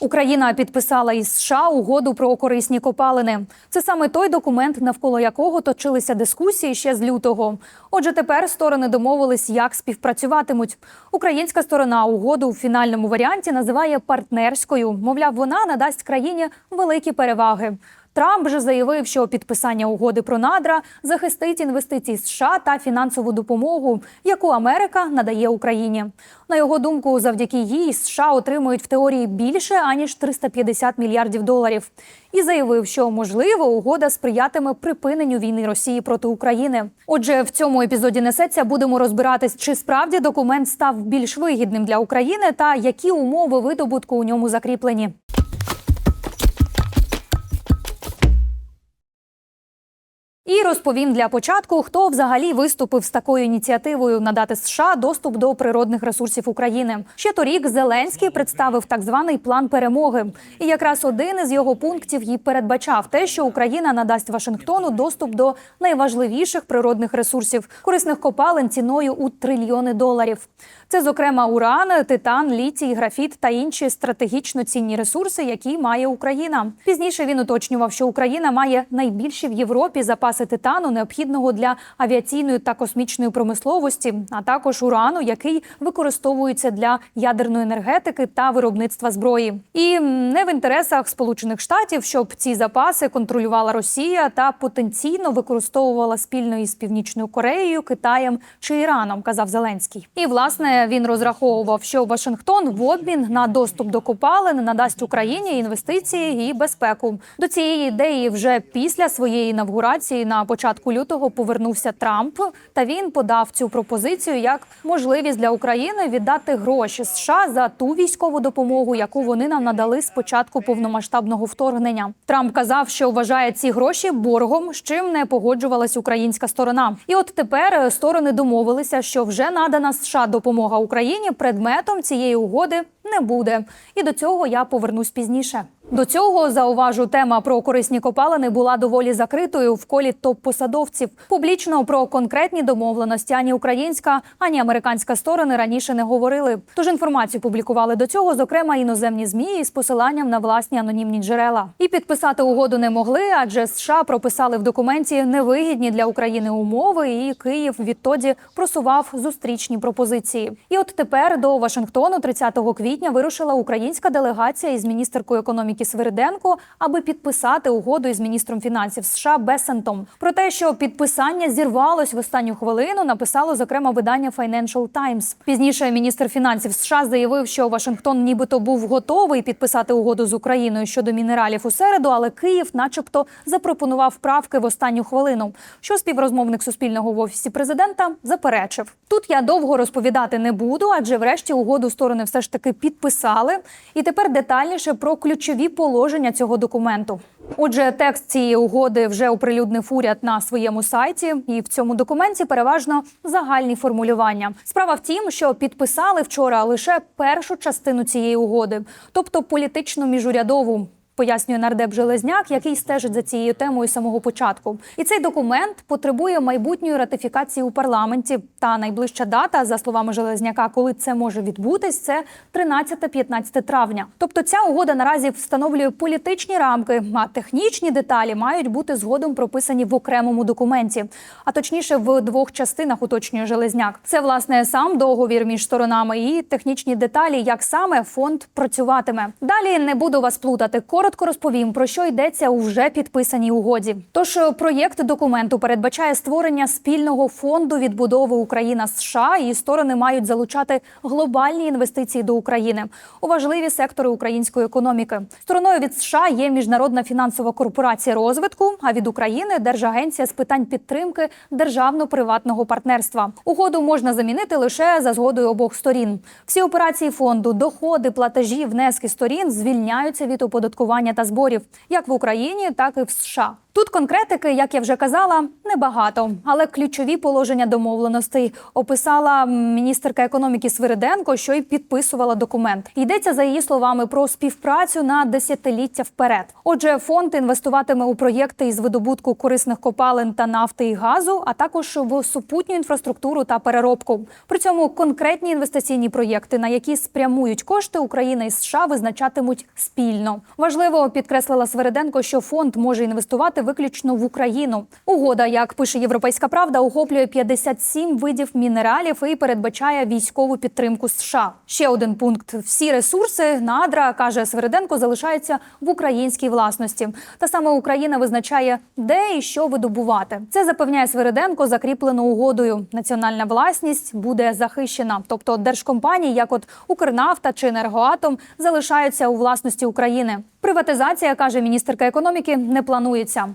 Україна підписала із США угоду про корисні копалини. Це саме той документ, навколо якого точилися дискусії ще з лютого. Отже, тепер сторони домовились, як співпрацюватимуть. Українська сторона угоду у фінальному варіанті називає партнерською. Мовляв, вона надасть країні великі переваги. Трамп же заявив, що підписання угоди про надра захистить інвестиції США та фінансову допомогу, яку Америка надає Україні. На його думку, завдяки їй США отримують в теорії більше аніж 350 мільярдів доларів. І заявив, що можливо угода сприятиме припиненню війни Росії проти України. Отже, в цьому епізоді несеться будемо розбиратись, чи справді документ став більш вигідним для України та які умови видобутку у ньому закріплені. Розповім для початку, хто взагалі виступив з такою ініціативою надати США доступ до природних ресурсів України. Ще торік Зеленський представив так званий план перемоги. І якраз один із його пунктів і передбачав те, що Україна надасть Вашингтону доступ до найважливіших природних ресурсів корисних копалин ціною у трильйони доларів. Це, зокрема, уран, титан, літій, графіт та інші стратегічно цінні ресурси, які має Україна. Пізніше він уточнював, що Україна має найбільші в Європі запаси титану, необхідного для авіаційної та космічної промисловості, а також урану, який використовується для ядерної енергетики та виробництва зброї. І не в інтересах Сполучених Штатів, щоб ці запаси контролювала Росія та потенційно використовувала спільно із Північною Кореєю, Китаєм чи Іраном, казав Зеленський. І власне він розраховував, що Вашингтон в обмін на доступ до копалин надасть Україні інвестиції і безпеку. До цієї ідеї вже після своєї інавгурації на початку лютого повернувся Трамп. Та він подав цю пропозицію як можливість для України віддати гроші США за ту військову допомогу, яку вони нам надали з початку повномасштабного вторгнення. Трамп казав, що вважає ці гроші боргом, з чим не погоджувалась українська сторона. І от тепер сторони домовилися, що вже надана США допомога Україні предметом цієї угоди не буде. І до цього я повернусь пізніше. До цього зауважу, тема про корисні копалини була доволі закритою в колі топ-посадовців. Публічно про конкретні домовленості ані українська, ані американська сторони раніше не говорили. Тож інформацію публікували до цього, зокрема іноземні змі із посиланням на власні анонімні джерела. І підписати угоду не могли, адже США прописали в документі невигідні для України умови, і Київ відтоді просував зустрічні пропозиції. І от тепер до Вашингтону, 30 квітня, вирушила українська делегація із міністеркою економіки Свириденко, аби підписати угоду із міністром фінансів США Бесентом. Про те, що підписання зірвалось в останню хвилину, написало зокрема видання Financial Times. Пізніше міністр фінансів США заявив, що Вашингтон нібито був готовий підписати угоду з Україною щодо мінералів у середу, але Київ, начебто, запропонував правки в останню хвилину. Що співрозмовник Суспільного в офісі президента заперечив. Тут я довго розповідати не буду, адже врешті угоду сторони все ж таки підписали. І тепер детальніше про ключові положення цього документу. Отже, текст цієї угоди вже оприлюднив уряд на своєму сайті, і в цьому документі переважно загальні формулювання. Справа в тім, що підписали вчора лише першу частину цієї угоди, тобто політично міжурядову. Пояснює нардеп Железняк, який стежить за цією темою з самого початку. І цей документ потребує майбутньої ратифікації у парламенті. Та найближча дата, за словами Железняка, коли це може відбутись, це 13-15 травня. Тобто ця угода наразі встановлює політичні рамки, а технічні деталі мають бути згодом прописані в окремому документі, а точніше в двох частинах уточнює Железняк. Це власне сам договір між сторонами і технічні деталі, як саме фонд працюватиме. Далі не буду вас плутати. Коротко розповім про що йдеться у вже підписаній угоді. Тож проєкт документу передбачає створення спільного фонду відбудови Україна США, і сторони мають залучати глобальні інвестиції до України у важливі сектори української економіки. Стороною від США є міжнародна фінансова корпорація розвитку. А від України Держагенція з питань підтримки державно-приватного партнерства. Угоду можна замінити лише за згодою обох сторін. Всі операції фонду, доходи, платежі, внески сторін звільняються від оподаткування та зборів як в Україні, так і в США. Тут конкретики, як я вже казала, небагато, але ключові положення домовленостей описала міністерка економіки Свириденко, що й підписувала документ. Йдеться за її словами про співпрацю на десятиліття вперед. Отже, фонд інвестуватиме у проєкти із видобутку корисних копалин та нафти і газу, а також в супутню інфраструктуру та переробку. При цьому конкретні інвестиційні проєкти, на які спрямують кошти, Україна і США визначатимуть спільно. Важливо підкреслила Свериденко, що фонд може інвестувати виключно в Україну. Угода, як пише Європейська Правда, охоплює 57 видів мінералів і передбачає військову підтримку США. Ще один пункт: всі ресурси надра каже Свериденко, залишаються в українській власності. Та саме Україна визначає, де і що видобувати. Це запевняє Свериденко, закріплено угодою. Національна власність буде захищена, тобто держкомпанії, як от Укрнафта чи Енергоатом, залишаються у власності України. Приватизація каже міністерка економіки, не планується.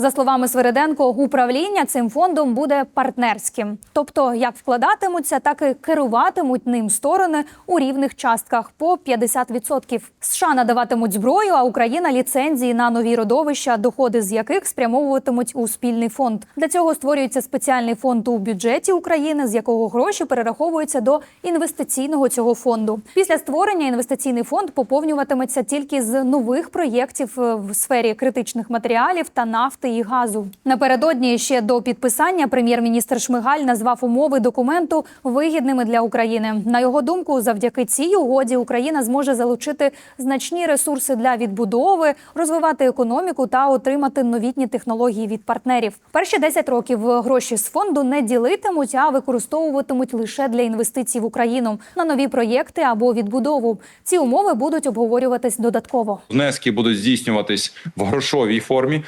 За словами Свериденко, управління цим фондом буде партнерським, тобто як вкладатимуться, так і керуватимуть ним сторони у рівних частках по 50%. США надаватимуть зброю, а Україна ліцензії на нові родовища, доходи з яких спрямовуватимуть у спільний фонд. Для цього створюється спеціальний фонд у бюджеті України, з якого гроші перераховуються до інвестиційного цього фонду. Після створення інвестиційний фонд поповнюватиметься тільки з нових проєктів е, в сфері критичних матеріалів та нафти і газу. Напередодні ще до підписання прем'єр-міністр Шмигаль назвав умови документу вигідними для України. На його думку, завдяки цій угоді Україна зможе залучити значні ресурси для відбудови, розвивати економіку та отримати новітні технології від партнерів. Перші 10 років гроші з фонду не ділитимуть, а використовуватимуть лише для інвестицій в Україну на нові проєкти або відбудову. Ці умови будуть обговорюватись додатково. Внески будуть здійснюватись в грошовій формі.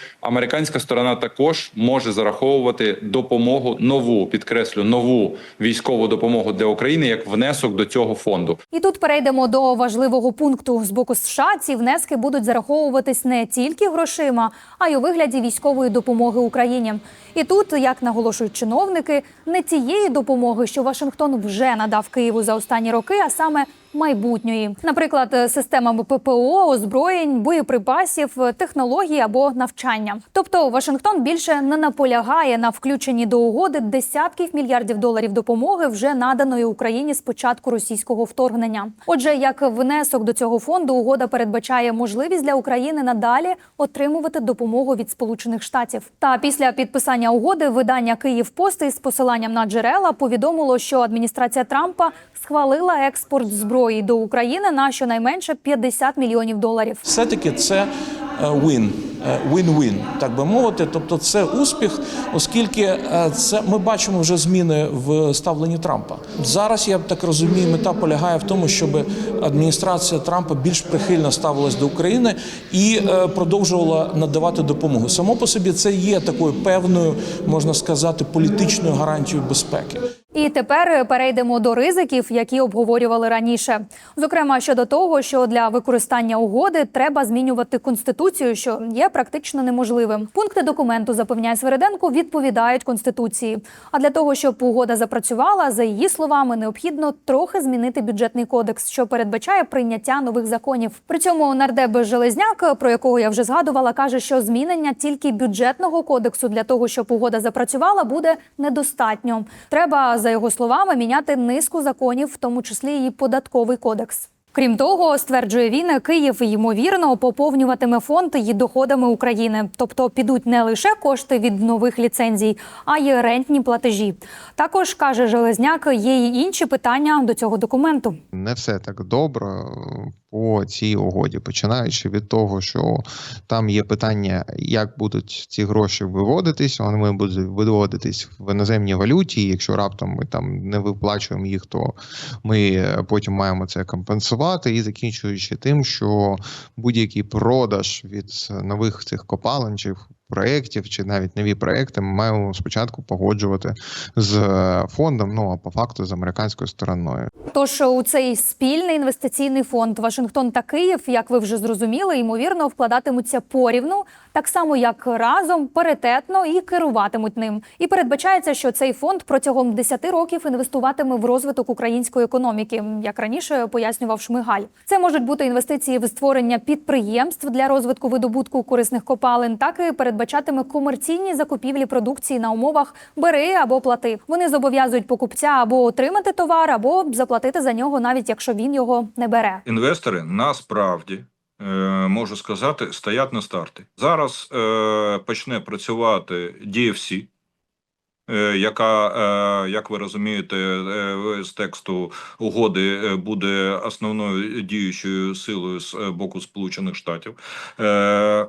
Американська сторона також може зараховувати допомогу нову, підкреслю нову військову допомогу для України як внесок до цього фонду. І тут перейдемо до важливого пункту з боку США. Ці внески будуть зараховуватись не тільки грошима, а й у вигляді військової допомоги Україні. І тут, як наголошують чиновники, не тієї допомоги, що Вашингтон вже надав Києву за останні роки, а саме майбутньої, наприклад, системами ППО, озброєнь, боєприпасів, технологій або навчання. Тобто Вашингтон більше не наполягає на включенні до угоди десятків мільярдів доларів допомоги, вже наданої Україні з початку російського вторгнення. Отже, як внесок до цього фонду, угода передбачає можливість для України надалі отримувати допомогу від Сполучених Штатів. Та після підписання угоди видання Київ Пост із посиланням на джерела повідомило, що адміністрація Трампа схвалила експорт зброї до України на щонайменше 50 мільйонів доларів. все-таки це е, win, win-win, так би мовити. Тобто, це успіх, оскільки е, це ми бачимо вже зміни в ставленні Трампа. Зараз я так розумію, мета полягає в тому, щоб адміністрація Трампа більш прихильно ставилась до України і е, продовжувала надавати допомогу. Само по собі це є такою певною, можна сказати, політичною гарантією безпеки. І тепер перейдемо до ризиків, які обговорювали раніше. Зокрема, щодо того, що для використання угоди треба змінювати конституцію, що є практично неможливим. Пункти документу запевняє Свериденко, відповідають конституції. А для того, щоб угода запрацювала, за її словами, необхідно трохи змінити бюджетний кодекс, що передбачає прийняття нових законів. При цьому нардеп Железняк, про якого я вже згадувала, каже, що змінення тільки бюджетного кодексу для того, щоб угода запрацювала, буде недостатньо. Треба за його словами міняти низку законів, в тому числі і податковий кодекс. Крім того, стверджує він, Київ ймовірно поповнюватиме фонд її доходами України, тобто підуть не лише кошти від нових ліцензій, а й рентні платежі. Також каже Железняк, є й інші питання до цього документу. не все так добре по цій угоді, починаючи від того, що там є питання, як будуть ці гроші виводитись. Вони будуть виводитись в іноземній валюті. Якщо раптом ми там не виплачуємо їх, то ми е, потім маємо це компенсувати. І закінчуючи тим, що будь-який продаж від нових цих копалин проєктів, чи навіть нові проекти, ми маємо спочатку погоджувати з е, фондом. Ну а по факту з американською стороною. Тож у цей спільний інвестиційний фонд Вашингтон та Київ, як ви вже зрозуміли, ймовірно вкладатимуться порівну, так само як разом, паритетно і керуватимуть ним. І передбачається, що цей фонд протягом 10 років інвестуватиме в розвиток української економіки, як раніше пояснював Шмигаль. Це можуть бути інвестиції в створення підприємств для розвитку видобутку корисних копалин, так і передбачається передбачатиме комерційні закупівлі продукції на умовах бери або плати. Вони зобов'язують покупця або отримати товар, або заплатити за нього, навіть якщо він його не бере. Інвестори насправді е, можу сказати, стоять на старті. Зараз е, почне працювати DFC, е, яка, е, як ви розумієте, е, з тексту угоди е, буде основною діючою силою з е, боку Сполучених Штатів. Е,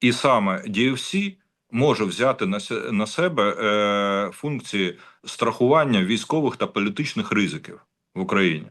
і саме DFC може взяти на, себе е, функції страхування військових та політичних ризиків в Україні.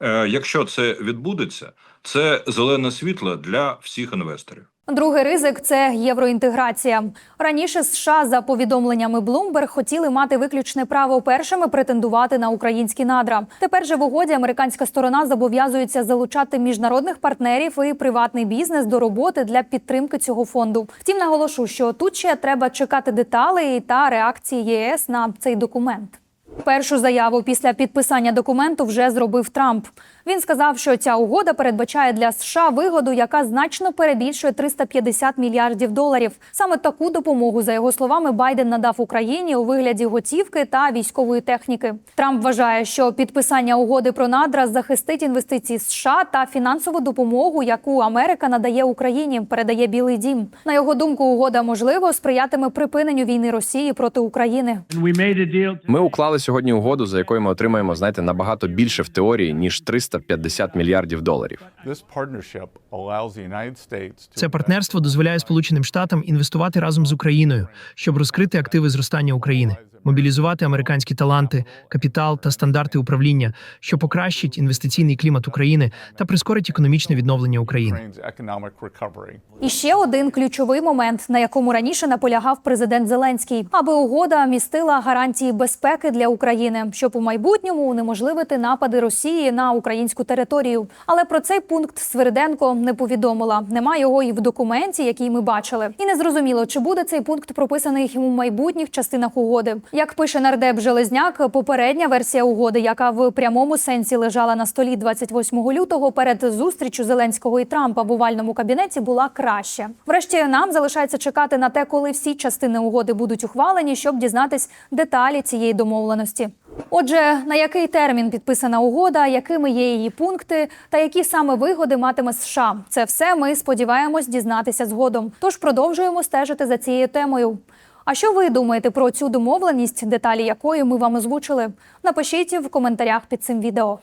Е, Якщо це відбудеться, це зелене світло для всіх інвесторів. Другий ризик це євроінтеграція. Раніше США, за повідомленнями Bloomberg, хотіли мати виключне право першими претендувати на українські надра. Тепер же в угоді американська сторона зобов'язується залучати міжнародних партнерів і приватний бізнес до роботи для підтримки цього фонду. Втім, наголошу, що тут ще треба чекати деталей та реакції ЄС на цей документ. Першу заяву після підписання документу вже зробив Трамп. Він сказав, що ця угода передбачає для США вигоду, яка значно перебільшує 350 мільярдів доларів. Саме таку допомогу, за його словами, Байден надав Україні у вигляді готівки та військової техніки. Трамп вважає, що підписання угоди про надра захистить інвестиції США та фінансову допомогу, яку Америка надає Україні, передає Білий Дім. На його думку, угода можливо сприятиме припиненню війни Росії проти України. Ми уклали сьогодні угоду, за якою ми отримаємо, знаєте, набагато більше в теорії ніж 350 мільярдів доларів. Це партнерство дозволяє Сполученим Штатам інвестувати разом з Україною, щоб розкрити активи зростання України, мобілізувати американські таланти, капітал та стандарти управління, що покращить інвестиційний клімат України та прискорить економічне відновлення України. І ще один ключовий момент, на якому раніше наполягав президент Зеленський, аби угода містила гарантії безпеки для України, щоб у майбутньому унеможливити напади Росії на українську територію. Але про цей пункт Свириденко не повідомила. Нема його і в документі, який ми бачили. І не зрозуміло, чи буде цей пункт прописаний у майбутніх частинах угоди. Як пише нардеп Железняк, попередня версія угоди, яка в прямому сенсі лежала на столі 28 лютого перед зустрічю Зеленського і Трампа в овальному кабінеті, була краще. Врешті нам залишається чекати на те, коли всі частини угоди будуть ухвалені, щоб дізнатись деталі цієї домовленості. Отже, на який термін підписана угода, якими є її пункти та які саме вигоди матиме США? Це все ми сподіваємось дізнатися згодом. Тож продовжуємо стежити за цією темою. А що ви думаєте про цю домовленість, деталі якої ми вам озвучили? Напишіть в коментарях під цим відео.